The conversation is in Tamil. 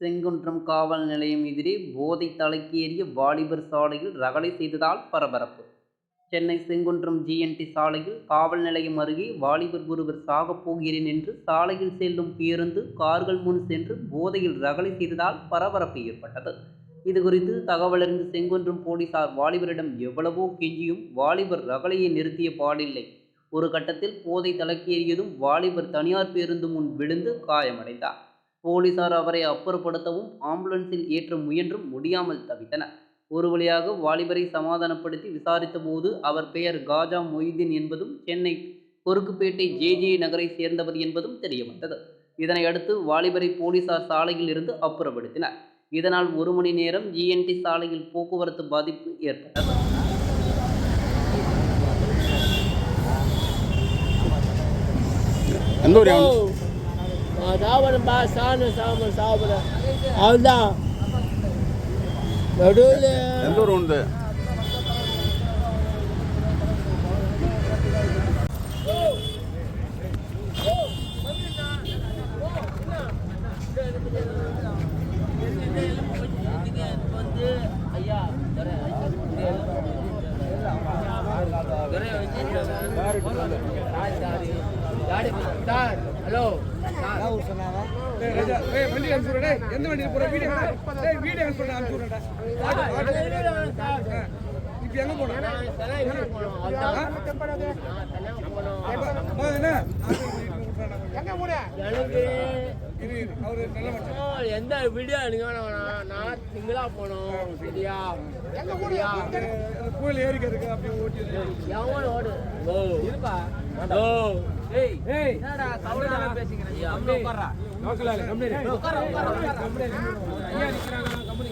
செங்குன்றம் காவல் நிலையம் எதிரே போதை தலைக்கேறிய வாலிபர் சாலையில் ரகளை செய்ததால் பரபரப்பு. சென்னை செங்குன்றம் ஜிஎன்டி சாலையில் காவல் நிலையம் அருகே வாலிபர் ஒருவர் சாகப் போகிறேன் என்று சாலையில் செல்லும் பேருந்து கார்கள் முன் சென்று போதையில் ரகளை செய்ததால் பரபரப்பு ஏற்பட்டது. இதுகுறித்து தகவலறிந்து செங்குன்றம் போலீசார் வாலிபரிடம் எவ்வளவோ கெஞ்சியும் வாலிபர் ரகளையை நிறுத்திய பாடில்லை. ஒரு கட்டத்தில் போதை தலைக்கேறியதும் வாலிபர் தனியார் பேருந்து முன் விழுந்து காயமடைந்தார். போலீசார் அவரை அப்புறப்படுத்தவும் ஆம்புலன்ஸில் ஏற்ற முயன்றும் முடியாமல் தவித்தனர். ஒரு வழியாக வாலிபரை சமாதானப்படுத்தி விசாரித்த போது அவர் பெயர் காஜா மொய்தீன் என்பதும் சென்னை கொருக்குப்பேட்டை ஜே ஜே நகரை சேர்ந்தவர் என்பதும் தெரியவந்தது. இதனை அடுத்து வாலிபரை போலீசார் சாலையில் இருந்து அப்புறப்படுத்தினர். இதனால் ஒரு மணி நேரம் ஜிஎன்டி சாலையில் போக்குவரத்து பாதிப்பு ஏற்பட்டது. எந்த ஓ, நான் சாப்பிடுறேன்பா சாணம் சாப்பிட. சாப்பிட அதுதான் நடுவில் எந்த ஊர் உண்டு? வந்து ஐயா ஹலோ வண்டி அனுப்பிச்சு விடுடா, டேய். எந்த வண்டியில போற? வீடியோ எடுடா. டேய், வீடியோ அனுப்பிச்சு விடுடா, அனுப்பிச்சு விடுடா. Auto, auto. ஆ. இப்ப எங்க. அவரு நல்ல மனுஷன். எந்த வீடியோ எனக்கு வேணாம். நான் சிங்கிளா போனோம் சரியா சரியா அந்த கோயில் ஏரிக்க இருக்கு அப்படியே ஓட்டி எவன் ஓடு. ஓ இருப்பா. ஓ ஏய் ஏய். என்னடா கவுடா பேசிக்கிறேன் அம்மே உட்கார்றா லோக்கல் ஆளு, கம்பெனி. ஐயா நிக்கிறாங்க, கம்பெனி